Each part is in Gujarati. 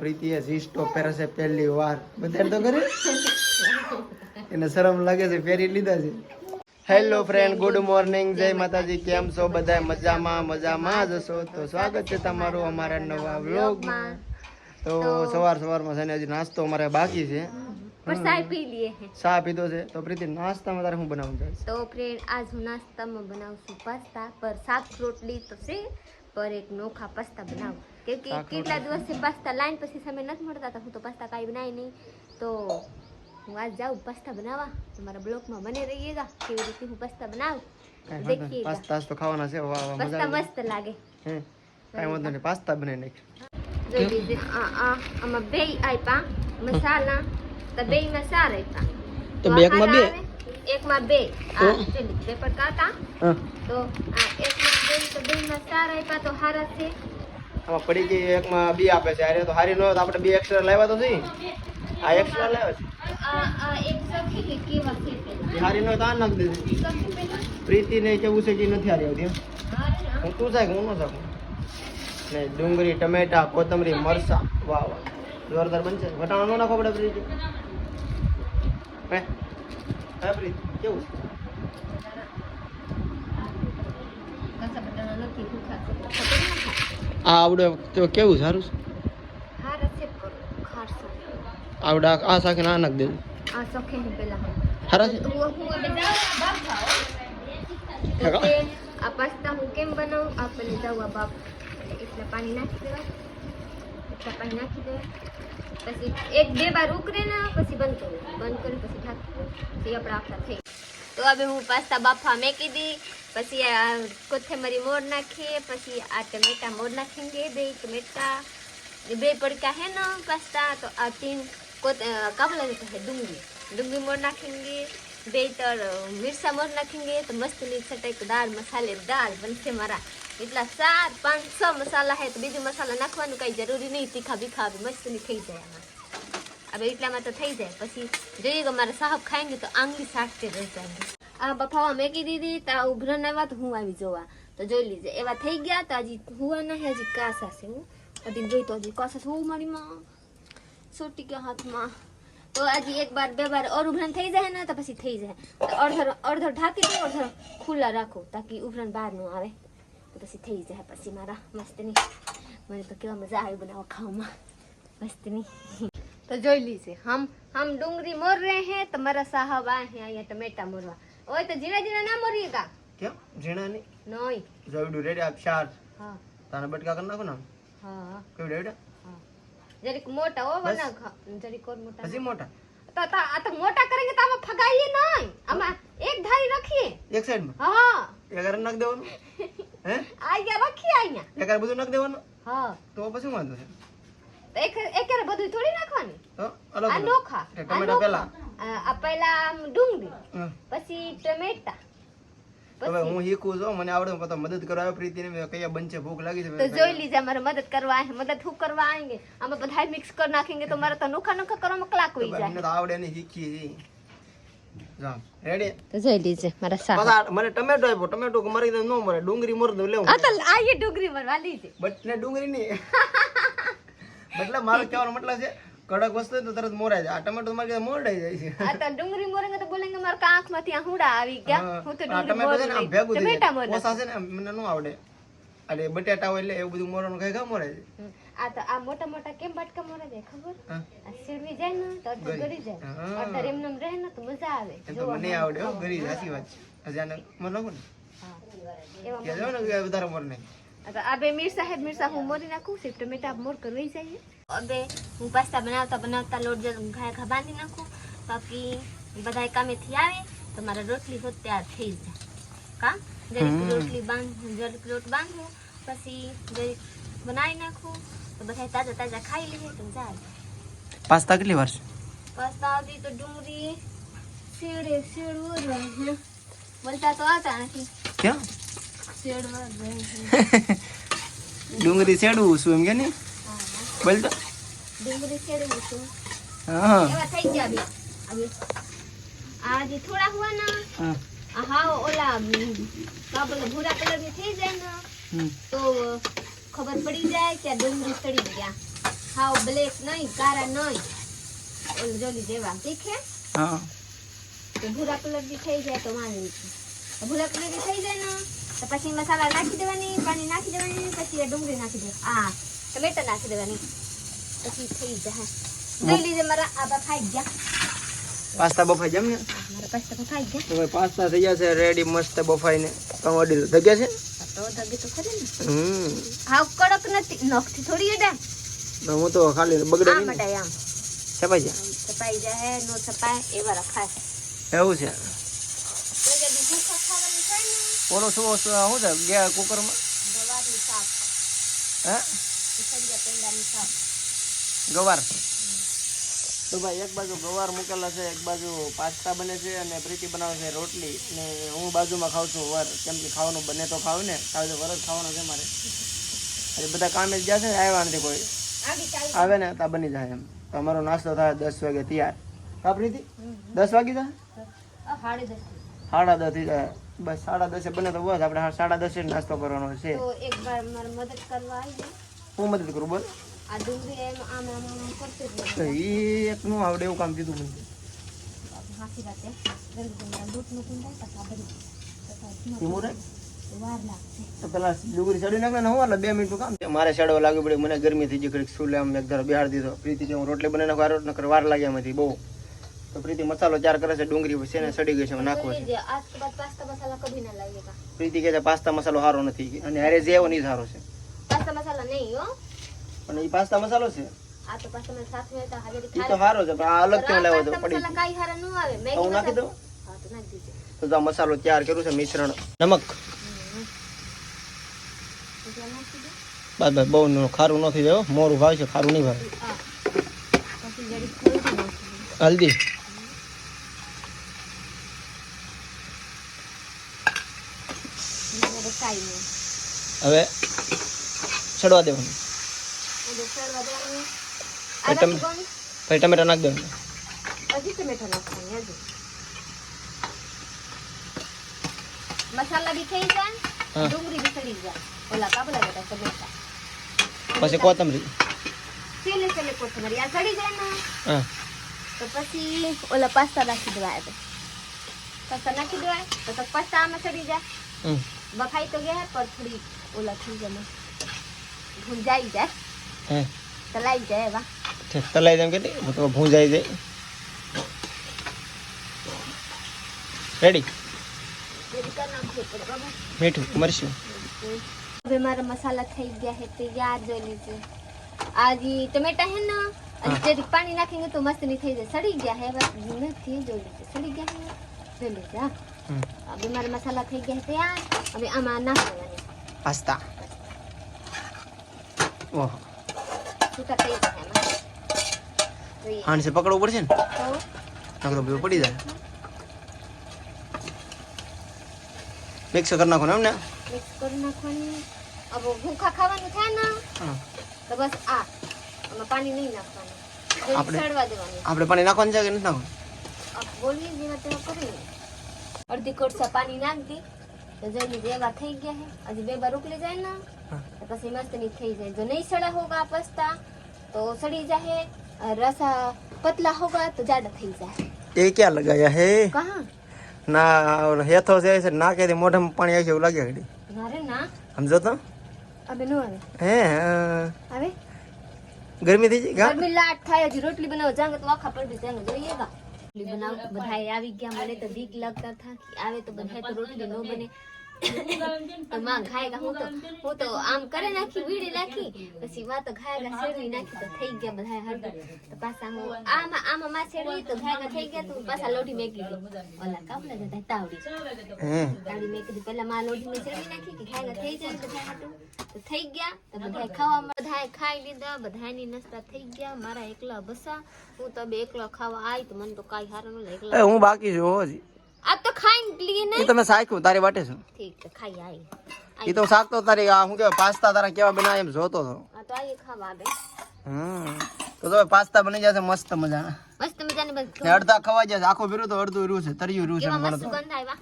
પ્રીતિએ સિસ્ટો પહેરશે પહેલી વાર. બધાને તો કરે એને શરમ લાગે છે પહેરી લીધા છે. હેલો ફ્રેન્ડ ગુડ મોર્નિંગ જય માતાજી કેમ છો બધા? મજામાં મજામાં જ છો? તો સ્વાગત છે તમારું અમારા નવા વ્લોગમાં તો સવાર સવારમાં છે હજી નાસ્તો અમારે બાકી છે. ચા પીધો છે. તો પ્રીતિ નાસ્તામાં તારે હું બનાવું છું? તો ફ્રેન્ડ આજ હું નાસ્તામાં બનાવું છું પાસ્તા. પર શાક રોટલી તો છે પર એક નોખા પાસ્તા બનાવું. કે શાક કેટલા દિવસથી પાસ્તા લાઈન પછી સમય નથી મળતા તો હું તો પાસ્તા કાંઈ બનાવી નહીં. તો હું આજ જાઉં પાસ્તા બનાવવા. તમારા બ્લોગમાં બને રહીએગા. કેવી રીતે હું પાસ્તા બનાવું? કાંઈ વાંધો નહીં. દેખીએગા. પાસ્તા તો ખાવાના છે. વાહ વાહ મજા પાસ્તા આવે મસ્ત લાગે. હે કાંઈ વાંધો નહીં. પાસ્તા બનાવી નાખ જોઈ લીધે. આ આ આમાં બે આપ્યા મસાલા. તો બે મસાલા આપ્યા તો બેગમાં બે? હારા આવે, એકમાં બે. આ જોઈ લીધું. પેપર કાકા હા. તો આ એકમાં બે તો બેમાં ચાર આપ્યા તો હારા છે. આમાં પડી ગઈ એકમાં બી આપે છે. અરે તો હારી ન આપણે બે એક્સ્ટ્રા લાવ્યા તો સહી આ એક્સ્ટ્રા લાવ્યા છે. હારી નો હોય તો આ નાખ દેજે સખી પેલા પ્રીતિને કેવું છે કે નથી હારી આવતી. હું તું સાહેબ હું ન શાકું ને ડુંગળી, ટમેટા, કોથમરી મરસા વાહ વાહ. જોરદાર બનશે. વટાણા નો નાખો પડે પ્રીતિ. હે? હે પ્રીતિ, કેવું છે? ના. આ આવડે તો કેવું સારું છે? આવડા આ- આ શાક ના નાખ દેજો આ સખી ને પેલા. હરા છે? આ આ પાસ્તા હું કેમ બનાવું? આપણને જાઉં આ બાપ. એટલે પાણી નાખી દેવા. એટલે પાણી નાખી દેવા. પછી એક બે બાર ઉકરે ને પછી બંધ કરવું બંધ કરી પછી ઢાંકી દઉં. પછી આપણા આખા થઈ તો હવે હું પાસ્તા બાફા મેકી દી. પછી આ કોથમરી મોર નાખીએ, પછી આ ટમેટા મોર નાખેંगे બે टमेटा બે પડકા હે ન પાસ્તા, તો આ તીન क्या बोला जाता है डूंगी डूंगी मोर नाखेंगे बेहतर मिर्चा मोर नाखेंगे तो मस्त चटकदार मसालेदार बनશે મારા. એટલા સાત, પાંચ, છ મસાલા હે, તો બીજું મસાલા નાખવાનું કંઈ જરૂરી નહીં, તીખા બીખા મસ્તની થઈ જાય આમાં. હવે એટલામાં તો થઈ જાય. પછી જોઈએ કે મારા સાહેબ ખાએંગે તો આંગળી સાટતે રહી જાય આ બફાવા મેકી દીધી, તા આ આવ્યા તો હું આવી જોવા. તો જોઈ લીધે એવા થઈ ગયા તો હજી હુવા નહીં, હજી કાસા છે હું. હજી જોઈ તો હજી કાસા શું મારીમાં સોટી ગયા હાથમાં. તો હજી એક બાર, બે વાર ઓર ઉભરણ થઈ જાય ને, તો પછી થઈ જાય. તો અડધર અડધર ઢાંકી દો અડધર ખુલ્લા રાખો, તાકી ઉભરણ બહાર ન આવે. તો પછી થઈ જાય પછી મારા મસ્તની. મને તો કેવા મજા આવી બનાવવા ખાવામાં. મસ્તની. તો જોઈ લીજે, હમ હમ ડુંગરી મોર રહે હે, તો મારા સાહબ આ હે, અહીંયા ટમેટા મોરવા. ઓય તો જીણા જીણા ના મરીએ કા કેમ? જીણા ની નોય. જવડુ રેડે આપ શાર. હા. તારા બટકા કર નાખો ના હા કેવ રેડે? હા. જરીક મોટા ઓ બના જરીક ઓર મોટા પછી મોટા? તો તો આ તો મોટા કરેંગે તો આમાં ફગાઈએ નહીં. આમાં એક ધારી રાખીએ. એક સાઈડમાં હા. એગર નાખ દેવાનું? હે? આયા રાખીએ આયા એગર બધું નાખ દેવાનું? હા. તો પછી વાંધો છે? એક એક બધું થોડી નાખવાની? તો અલગ આ નોખા. ટમેટા પેલા આપેલા આમ ડુંગળી પછી હું શીખું છું મને મદદ કરવા આવ્યો કયા બનશે ભૂખ લાગી મિક્સ કરી નાખેંગે મારે તો નોખા નોખા કરવામાં કલાક હોઈ તો આવડે મને ટમેટો આપ્યો ટમેટો મરી મરે ડુંગળી મરી લેવું તો આ ડુંગળી મરવા લીધી ડુંગળી નહીં એટલે મારો કહેવાનો મતલબ છે કડક વસ્તુ તો તરત મોરાય જાય. આ ટમેટો મારી મોરડાઈ જાય છે. આ તો ડુંગળી મોરેંગે તો બોલેંગે મારા કાંખમાંથી આહુડા આવી ગયા. હું. તો ડુંગળી મોર ટમેટો ને ભેગું થઈ જાય. મોર છે ને મને ન આવડે. અરે બટેટા હોય એટલે એવું બધું મોરવાનું કઈ ખા મોરાય જાય. આ તો આ મોટા મોટા કેમ બટકા મોરા જાય ખબર? આ સીડવી જાય ને તો અડધું ગળી. ગળી. જાય. અડધર એમ રહે ને તો મજા આવે. એમ તો મને આવડે હો ગરી સાચી વાત છે. હજી મને લાગો ને? એવા કે વધારે મોર નહીં અબે મિરસા હે મિરસા હું મોરી નાખું છે ટમેટા મોર કરવી જઈએ અબે હું પાસ્તા બનાવતા બનાવતા લોટ જે ઘબાંધી નાખું બાકી બધા કામેથી આવે તો મારા રોટલી હોત તૈયાર થઈ જાય કામ જરીક રોટલી બાંધ જરીક લોટ બાંધું પછી જરીક બનાવી નાખું તો બધા તાજા તાજા ખાઈ લઈએ તો જાય પાસ્તા કેટલી વાર છે પાસ્તા હતી તો ડુંગળી શેડે શેડ બોલતા તો આવતા નથી ક્યાં ડુંગળી સેડવું છું એમ કે નહીં? બોલ તો. ડુંગળી શેડવું છું. હા. એવા થઈ ગયા બે. હવે થોડા હુआ ना હા ઓલા કા ભૂરા કલરની થઈ જાય ને તો ખબર પડી જાય કે ડુંગળી ચડી ગયા. હાવ બ્લેક નહીં કારા નહીં. ઓલ જોલી જેવા તીખે હા. તો ભૂરા કલર બી થઈ જાય તો વાંધો કલર બી થઈ જાય ને. તો પછી મસાલા નાખી દેવાની પાણી નાખી દેવાની પછી ડુંગળી નાખી દેવાની. આ ટમેટા નાખી દેવાની. પછી થઈ જાય. લઈ લીધે મારા આબા ખાઈ ગયા. પાસ્તા બફાઈ જેમ ને? મારા પાસ્તા તો ગયા. તો પાસ્તા થઈ ગયા છે રેડી મસ્ત બફાઈને. તમે અડી થઈ ગયા છે? તો ધગે તો ખરી ને. હમ. હાવ કડક નથી નખથી થોડી એડા હું તો ખાલી બગડે આ નહીં ને. આમ. છપાઈ જાય. છપાઈ જાય નો છપાય એવા રખાય. એવું છે તો જે બીજું ખાવાનું થાય ને ઓલો શું શું છે? ગયા કુકરમાં? હે? ગવાર. તો ભાઈ એક બાજુ ગવાર મૂકેલા છે એક બાજુ પાસ્તા બને છે અને પ્રીતિ બનાવે છે રોટલી. ને હું બાજુમાં ખાઉં છું વર. કેમ કે ખાવાનું બને તો ખાવ ને. કાલે તો વર જ ખાવાનું છે મારે. એટલે બધા કામે જ જશે ને આવ્યા નથી કોઈ. આવે ને તા બની જાય એમ. તો અમારો નાસ્તો થાય દસ વાગે તૈયાર. કા પ્રીતિ? દસ વાગી જાય? સાડા દસ. થઈ જાય. બસ સાડા દસે બને તો બસ આપણે સાડા દસે જ નાસ્તો કરવાનો છે. તો એક વાર મારે મદદ કરવા આવી હું મદદ કરું બોલ. આ ડુંગળી એમ આમ આમ આમ કરતી જ તો એ એક નું આવડે એવું કામ કીધું મને. હાથી રાતે પછી ધીમું તો પેલા ડુંગળી ચડી નાખે ને હું બે મિનિટનું કામ. છે મારે ચડવા લાગ્યું પડે મને ગરમી થઈ ગઈ સ્કૂલે આમ એક ધારો બિહાર દીધો. પ્રીતિ જે હું રોટલી બનાવીને નાખું આ નકર વાર લાગ્યા એમાંથી બહુ. તો પ્રીતિ મસાલો ચાર કરે છે ડુંગળી છે ને સડી ગઈ છે નાખો નાખવો છે. પ્રીતિ કહે છે પાસ્તા મસાલો સારો નથી. અને હારે જે એવો નહીં સારો છે પાસ્તા મસાલા નહીં હો પણ એ પાસ્તા મસાલો છે? આ તો પાસ્તા મસાલા સાથે હતા હાજરી એ તો સારો છે પણ આ અલગ કેમ લાવ્યો તો પડી કાઈ હારા ન આવે તો હું નાખી દઉં? હા તો નાખી દીજે તો જો મસાલો તૈયાર કર્યું છે મિશ્રણ. નમક. બસ બસ બહુ ખારું નથી જાય હો. મોરું ભાવે છે ખારું નહીં ભાવે. હલ્દી એટલે કાઈ નહીં હવે ચડવા દેવાનું? પછી ટમેટા નાખ દેવાનું. મસાલા બી થઈ જાય. ડુંગળી બી સડી જાય. ઓલા કાપલા બેટા ટમેટા. પછી કોથમરી. છેલ્લે છેલ્લે કોથમરી. આ સડી જાય ને હા. તો પછી ઓલા પાસ્તા નાખી દેવાય પાસ્તા નાખી દેવાય તો તો પાસ્તા આમાં સડી જાય. બફાઈ તો ગયા પર થોડી ઓલા થઈ જાય મસ્ત. ભૂંજાઈ જાય. હે? તલાઈ જાય એવા. તલાઈ દેમ કેટલી તો ભૂંજાઈ જાય રેડી મીઠું મરશું હવે મારા મસાલા થઈ ગયા છે તૈયાર જોઈ લેજે. આ જે ટમેટા હે ને જે પાણી નાખીને તો મસ્તની થઈ જાય. સડી ગયા હે નથી જોઈ લેજે. સડી ગયા હે જોઈ હા. હમ. હવે મારા મસાલા થઈ ગયા તૈયાર હવે આમાં નાખવાના પાસ્તા ઓહો છૂટા થઈ જાય આમાં હાંડસે પકડવું પડશે ને નકરો નકર પડી જાય મિક્સ કરી નાખો ને એમને મિક્સ કરી નાખવાની હવે ભૂખા ખાવાનું થાય ને. તો બસ આ આમાં પાણી નહીં નાખવાનું આપણે- આપણે પાણી નાખવાનું છે કે નથી નાખવાનું બોલવી જેવા તેવા કરી અડધી કોટસા પાણી નાખી તો જલ્દી જેવા થઈ ગયા હે હજી બે બાર ઉકળી જાય ને પછી મસ્તની થઈ જાય. જો નહીં સડા હોગા પસ્તા તો સડી જાય અ, રસા પતલા હોગા તો જાડા થઈ જાય એ ક્યાં લગાયા હે? કહા ના હેથો છે છે નાકે મોઢામાં પાણી આવી છે એવું લાગે ઘડી મારે ના સમજો તો. અબે નો આવે. હે. આવે? ગરમી થઈ ગઈ ગરમી લાટ થાય હજી રોટલી બનાવો જાંગે તો આખા પડી જાંગે જોઈએ ગા. રોટલી બનાવ બધાય આવી ગયા. મને તો બીક લાગતા થા કે આવે તો બધાય તો રોટલી નો બને. તો માં ખાયગા હું તો હું તો આમ કરે નાખી વીડી નાખી પછી માં તો ખાયગા શેરવી નાખી તો થઈ ગયા બધા હરદર તો પાછા હું આમાં આમાં માં શેરવી તો ખાયગા થઈ ગયા તો પાછા લોઢી મેકી દીધી ઓલા કાપલા જતા તાવડી. તાવડી મેકી દીધી પેલા માં લોઢી મેં શેરવી નાખી કે ખાયગા થઈ જાય બધા હાટું તો થઈ ગયા તો બધા ખાવા બધા ખાઈ લીધા બધાયની નાસ્તા થઈ ગયા મારા એકલા બસા. હું તો બે એકલા ખાવા આવી તો મને તો કઈ હારું ન એકલા હું બાકી છું હજી. આ તો ખાઈ લઈએ ને તમે શાખ્યું તારી વાટે છું. ઠીક છે ખાઈ આવી એ તો શાક તો તારી આ શું કહેવાય પાસ્તા તારા કેવા બનાવે એમ જોતો હતો. આ તો આઈ ખાવા બે હમ. તો તો પાસ્તા બની જશે મસ્ત મજાના. મસ્ત મજાની બસ અડધા ખવાઈ જશે આખો ભીરું તો અડધું રૂ છે તર્યું રૂ છે મસ્ત તો. ગંધ આવ્યા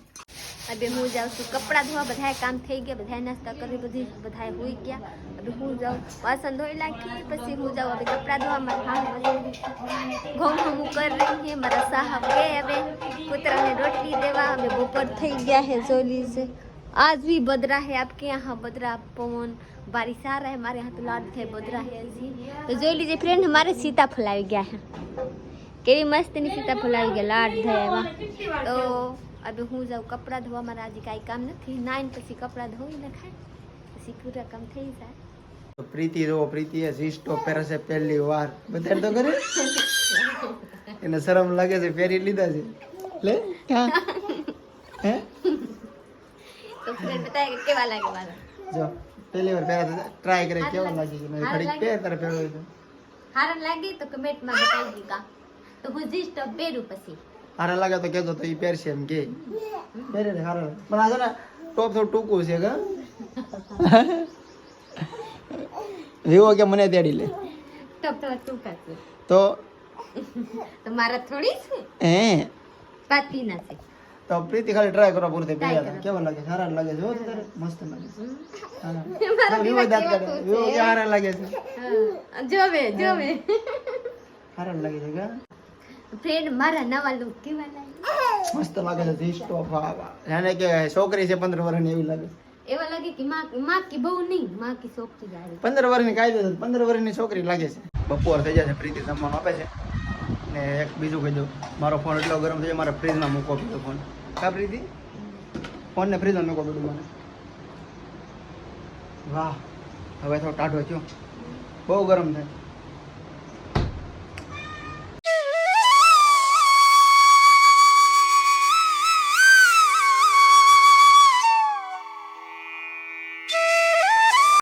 अबे हूँ जाऊँ तो कपड़ा धोआ बधाए काम थी गया बधाए नाश्ता कर बधी बधाए हो गया। अभी हूँ जाऊँ, वासन धोई लाखी पी हूँ जाऊँ अभी कपड़ा धोवा मैं हाँ घूम हम कर रही है, मरा साहब गए अबे। पुत्र ने रोटी देवा, अबे बोपर थी गया है जोली से। आज भी बदरा है आपके यहाँ, बदरा पवन। बारिश आ रहा है, हमारे यहाँ तो लाड थे, बदरा है जी। जो लीजिए फ्रेंड हमारे सीता फुलाई गया है। कभी मस्त नहीं सीता फुलाई गया, लाड थे तो હવે હું જાઉં કપડાં ધોવા મારા આજે કાંઈ કામ નથી નાઈન પછી કપડાં ધોઈ નખાય પછી પૂરા કામ થઈ જાય તો પ્રીતિ જો પ્રીતિએ સિસ્ટો પહેરે છે પહેલી વાર બતાડ તો કરે એને શરમ લાગે છે પહેરી લીધા છે લે ક્યાં હે તો ફ્રેન્ડ બતાવે કે કેવા લાગે મારા જો પહેલી વાર પહેરા ટ્રાય કરે કેવા લાગે છે મેં ઘડીક પહેર તારે પહેરવો હોય તો હારા લાગે તો કમેન્ટમાં બતાવી દીધા તો હું જીસ તો પહેરું પછી હારા લાગે તો કેતો તો ઈ પહેરશે એમ કે. પહેરે ને હારા. પણ આ છે ને ટોપ થોડું ટૂંકું છે કે? વિવો કે મને તેડી લે? ટપલા ટૂંકા છે. તો? મારા થોડી છે? હે? પાતી ના છે તો પ્રીતિ ખાલી ટ્રાય કરો પૂરતી પહેર્યા કેવા લાગે? સારા લાગે છે તો મસ્ત લાગે છે. હારા. મારા વિવો દાંત કેવા વિવો કે સારા લાગે છે? જોવે જોવે. સારા લાગે છે કા? ફ્રેન્ડ મારા નવા લુક કેવા લાગે મસ્ત લાગે છે જાણે કે છોકરી છે પંદર વર્ષની એવી લાગે. એવા લાગે કે માં માં की બહુ નહીં માં की થી જાય પંદર વર્ષની કાયદો છે પંદર વર્ષની છોકરી લાગે છે. બપોર થઈ જાય છે પ્રીતિ જમવાનું આપે છે. ને એક બીજું કહી દઉં મારો ફોન એટલો ગરમ થઈ જાય મારે ફ્રીજમાં મૂકો પીધો ફોન કા પ્રીતિ? ફોનને ફ્રીજમાં મૂકો પીધું મને. વાહ હવે થોડો ટાઢો થયો. બહુ ગરમ થાય.